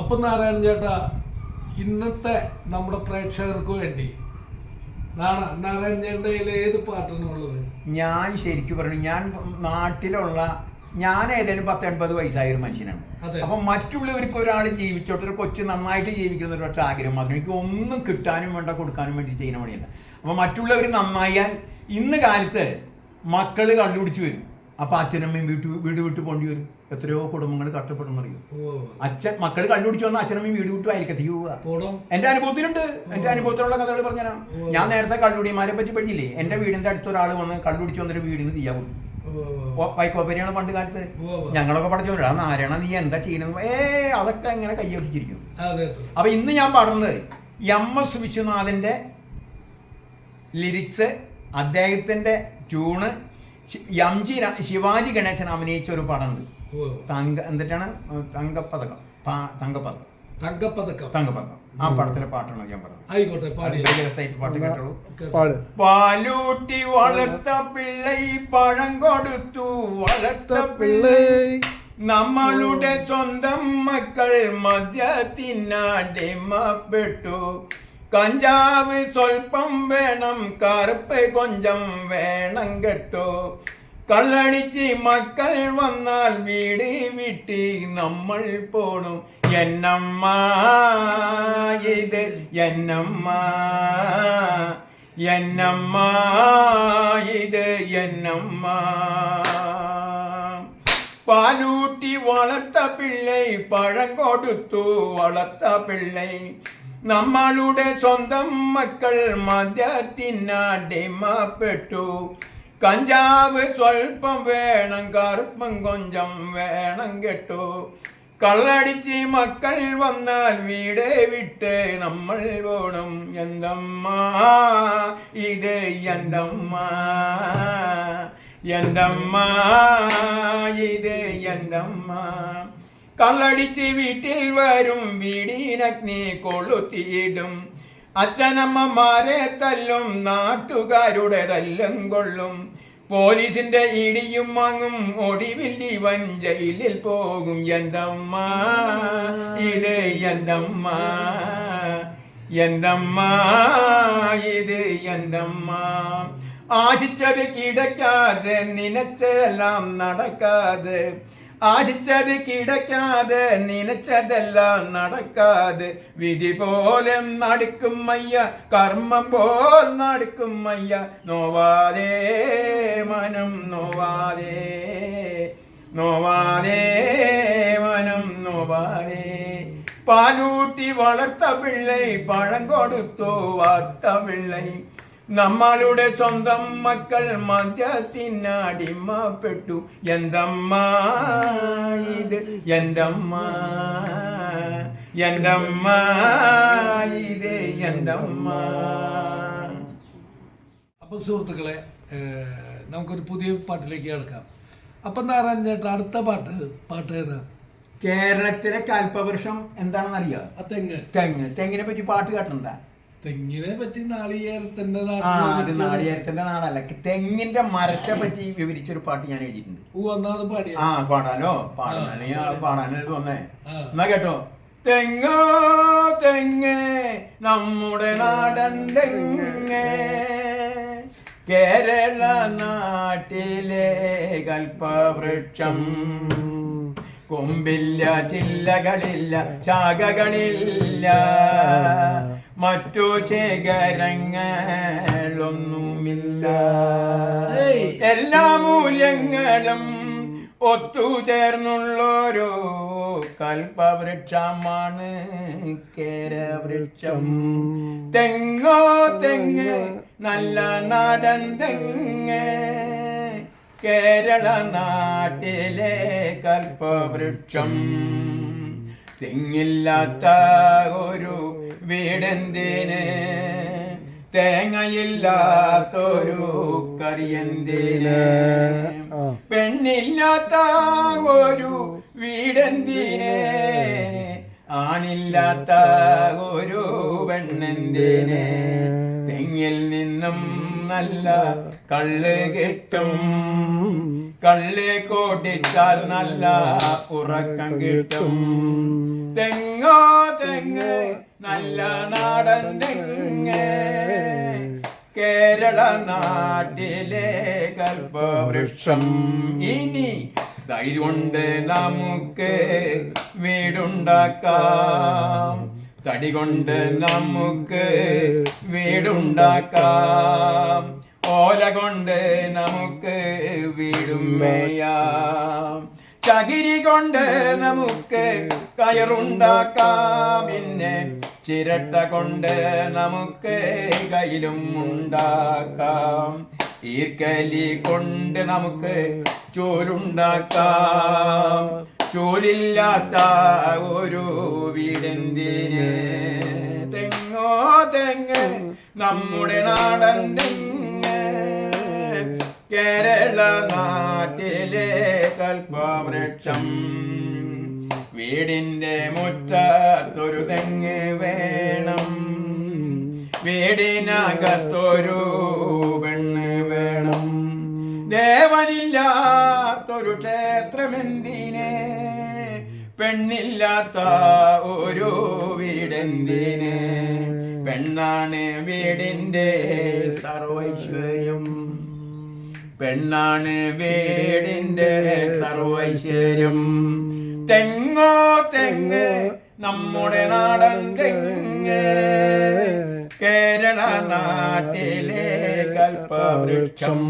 അപ്പൊ നാരായണൻ ചേട്ടാ ഇന്നത്തെ നമ്മുടെ പ്രേക്ഷകർക്ക് വേണ്ടി നാരായണൻ ചേട്ടന്റെ ഏത് പാട്ടാണ് ഉള്ളത്? ഞാൻ ശരിക്കും പറഞ്ഞു ഞാൻ നാട്ടിലുള്ള ഞാൻ ഏതായാലും പത്ത് എൺപത് വയസ്സായ ഒരു മനുഷ്യനാണ്. അപ്പൊ മറ്റുള്ളവർക്ക് ഒരാൾ ജീവിച്ചോട്ടെ ഒരു കൊച്ചു നന്നായിട്ട് ജീവിക്കുന്ന ഒരു പക്ഷേ ആഗ്രഹം മാത്രം എനിക്ക് ഒന്നും കിട്ടാനും വേണ്ട കൊടുക്കാനും വേണ്ടി ചെയ്യുന്ന പണിയല്ല. അപ്പൊ മറ്റുള്ളവർ നന്നായാൽ ഇന്ന് കാലത്ത് മക്കൾ കണ്ടുപിടിച്ച് വരും. അപ്പൊ അച്ഛനമ്മയും വീട്ടു വീട് വിട്ട് പോണ്ടി വരും. എത്രയോ കുടുംബങ്ങൾ കഷ്ടപ്പെടുന്ന അറിയും? അച്ഛൻ മക്കൾ കണ്ടുപിടിച്ചു വന്ന അച്ഛനമ്മയും വീട് വിട്ടു അയൽക്കത്തേക്ക് പോവുക എന്റെ അനുഭവത്തിലുണ്ട്. എന്റെ അനുഭവത്തിലുള്ള കഥകൾ പറഞ്ഞാൽ ഞാൻ നേരത്തെ കള്ളുടിമാരെ പറ്റി പഠിച്ചില്ലേ എന്റെ വീടിന്റെ അടുത്ത് ഒരാൾ വന്ന് കള്ളുടിച്ച് വന്നൊരു വീടിന് തീയാ കൊടുത്തു വൈക്കോപ്പരിയാണ് പണ്ട് കാലത്ത്. ഞങ്ങളൊക്കെ പഠിച്ചു ആ നാരായണ നീ എന്താ ചെയ്യണത്? ഏ അതൊക്കെ ഇങ്ങനെ കൈയൊട്ടിച്ചിരിക്കും അപ്പൊ ഇന്ന് ഞാൻ പാടുന്നത് എം എസ് വിശ്വനാഥന്റെ ലിറിക്സ് അദ്ദേഹത്തിന്റെ tune M G Sivaji Ganesan അഭിനയിച്ച ഒരു പടമുണ്ട്. തങ്ക എന്നിട്ടാണ് തങ്കപ്പതകം തങ്കപ്പതകം തങ്കപ്പതക്കം. തങ്കപ്പതകം ആ പടത്തിലെ പാട്ടാണ് ഞാൻ പറഞ്ഞത്. ആയിക്കോട്ടെ പാട്ട് കേട്ടോളൂ. പാലൂട്ടി വളർത്ത പിള്ളൈ പഴം കൊടുത്തു. വളർത്ത പിള്ളൈ നമ്മളുടെ സ്വന്തം മക്കൾ മദ്യത്തിനടിമപ്പെട്ടു കഞ്ചാവ് സ്വൽപ്പം വേണം കറുപ്പ് കൊഞ്ചം വേണം കെട്ടോ. കള്ളടിച്ച് മക്കൾ വന്നാൽ വീട് വിട്ടി നമ്മൾ പോണു. എന്നമ്മ ഇത് എന്നമ്മ എന്നമ്മ ഇത് എന്നമ്മ. പാലൂട്ടി വളർത്ത പിള്ളൈ പഴം കൊടുത്തു വളർത്ത പിള്ളை. നമ്മളുടെ സ്വന്തം മക്കൾ മദ്യത്തിനടിമപ്പെട്ടു കഞ്ചാവ് സ്വൽപ്പം വേണം കറുപ്പം കൊഞ്ചം വേണം കേട്ടോ കള്ളടിച്ച് മക്കൾ വന്നാൽ വീട് വിട്ട് നമ്മൾ പോണം എന്തമ്മ ഇത് എന്തമ്മ എന്തമ്മ ഇത് എന്തമ്മ കള്ളടിച്ച് വീട്ടിൽ വരും വീടിനഗ്നി കൊളുത്തിയിടും. അച്ഛനമ്മമാരെ തല്ലും നാട്ടുകാരുടെ തല്ലും കൊള്ളും. പോലീസിന്റെ ഇടിയും വാങ്ങും ഒടിവിൽ ഇവൻ ജയിലിൽ പോകും. എന്തമ്മ? ഇത് എന്തമ്മ? എന്തമ്മ? ഇത് എന്തമ്മ? ആശിച്ചത് കിടക്കാതെ നിനച്ചെല്ലാം നടക്കാതെ ആശിച്ചത് കിടക്കാതെ നനച്ചതെല്ലാം നടക്കാതെ. വിധി പോലെ നടക്കും മയ്യ കർമ്മം പോൽ നടക്കും മയ്യ. നോവാതെ മനം നോവാതെ. നോവാതെ മനം നോവാതെ. പാലൂട്ടി വളർത്ത പിള്ളൈ പഴം കൊടുത്തു വാർത്ത പിള്ളை. നമ്മളുടെ സ്വന്തം മക്കൾ മദ്യത്തിനടിമപ്പെട്ടു. എന്തമ്മ ഇത്? എന്തമ്മ? എന്തമ്മ ഇത്? എന്തമ്മ? അപ്പൊ സുഹൃത്തുക്കളെ നമുക്കൊരു പുതിയ പാട്ടിലേക്ക് കിടക്കാം. അപ്പൊ നാരായണ ചേട്ടാ അടുത്ത പാട്ട് പാട്ട് ഏതാ? കേരളത്തിലെ കൽപ്പവൃക്ഷം എന്താണെന്ന് അറിയാം തെങ്ങ്. തെങ്ങ്. തെങ്ങിനെ പറ്റി പാട്ട് കേട്ടിട്ടുണ്ടാ? തെങ്ങിനെ പറ്റി നാളികേരത്തിന്റെ ആ അത് നാട്ടിൽ നാളികേരത്തിന്റെ നാടല്ല. തെങ്ങിന്റെ മരത്തെ പറ്റി വിവരിച്ചൊരു പാട്ട് ഞാൻ എഴുതിയിട്ടുണ്ട്. പാടി ആ പാടാലോ? പാടാനോ ആ, പാടാനത് വന്നേ. എന്നാ കേട്ടോ? തെങ്ങോ തെങ്ങ് നമ്മുടെ നാടൻ തെങ്ങ് കേരള നാട്ടിലെ കൽപ്പവൃക്ഷം. കൊമ്പില്ല ചില്ലകളില്ല ശാഖകളില്ല. മറ്റു ശേഖരങ്ങളൊന്നുമില്ല. എല്ലാ മൂല്യങ്ങളും ഒത്തുചേർന്നുള്ളോരോ കൽപ്പവൃക്ഷമാണ് കേരവൃക്ഷം. തെങ്ങോ തെങ്ങ് നല്ല നാടൻ തെങ്ങ്. കേരള നാട്ടിലെ കൽപ്പവൃക്ഷം തെങ്ങില്ലാത്ത ഒരു വീടെന്തിന്? തേങ്ങയില്ലാത്തൊരു കറിയെന്തിന് പെണ്ണില്ലാത്ത ഒരു വീടെന്തിന്? ആണില്ലാത്ത ഒരു പെണ്ണെന്തിന്? തെങ്ങിൽ നിന്നും നല്ല കള്ള് കിട്ടും. കള്ള് കോട്ടിച്ചാൽ നല്ല ഉറക്കം കിട്ടും. തെങ്ങോ തെങ്ങ് നല്ല നാടൻ കേരള നാട്ടിലെ കൽപ്പവൃക്ഷം. ഇനി ധൈര്യമുണ്ട് നമുക്ക് വീടുണ്ടാക്കാം. തടി കൊണ്ട് നമുക്ക് വീടുണ്ടാക്കാം. ഓല കൊണ്ട് നമുക്ക് വീടും മേയാം. ചകിരി കൊണ്ട് നമുക്ക് കയറുണ്ടാക്കാം. പിന്നെ ചിരട്ട കൊണ്ട് നമുക്ക് കയ്യിലും ഉണ്ടാക്കാം. ഈർക്കലി കൊണ്ട് നമുക്ക് ചോലുണ്ടാക്കാം. ചോലില്ലാത്ത ഒരു വീടെന്തിന്? തെങ്ങോ തെങ്ങ് നമ്മുടെ നാടൻ തെങ്ങ്. കേരള നാട്ടിലെ കൽപ്പവൃക്ഷം. വീടിന്റെ മുറ്റത്തൊരു തെങ്ങ് വേണം. വീടിനകത്തൊരു പെണ്ണ് വേണം. ദേവനില്ലാത്തൊരു ക്ഷേത്രമെന്തിനെ? പെണ്ണില്ലാത്ത ഒരു വീടെന്തിനെ? പെണ്ണാണ് വീടിന്റെ സർവൈശ്വര്യം. പെണ്ണാണ് വീടിന്റെ സർവൈശ്വര്യം. തെങ്ങോ തെങ്ങ് നമ്മുടെ നാടൻ തെങ്ങ്. കേരള നാട്ടിലെ കൽപ്പവൃക്ഷം.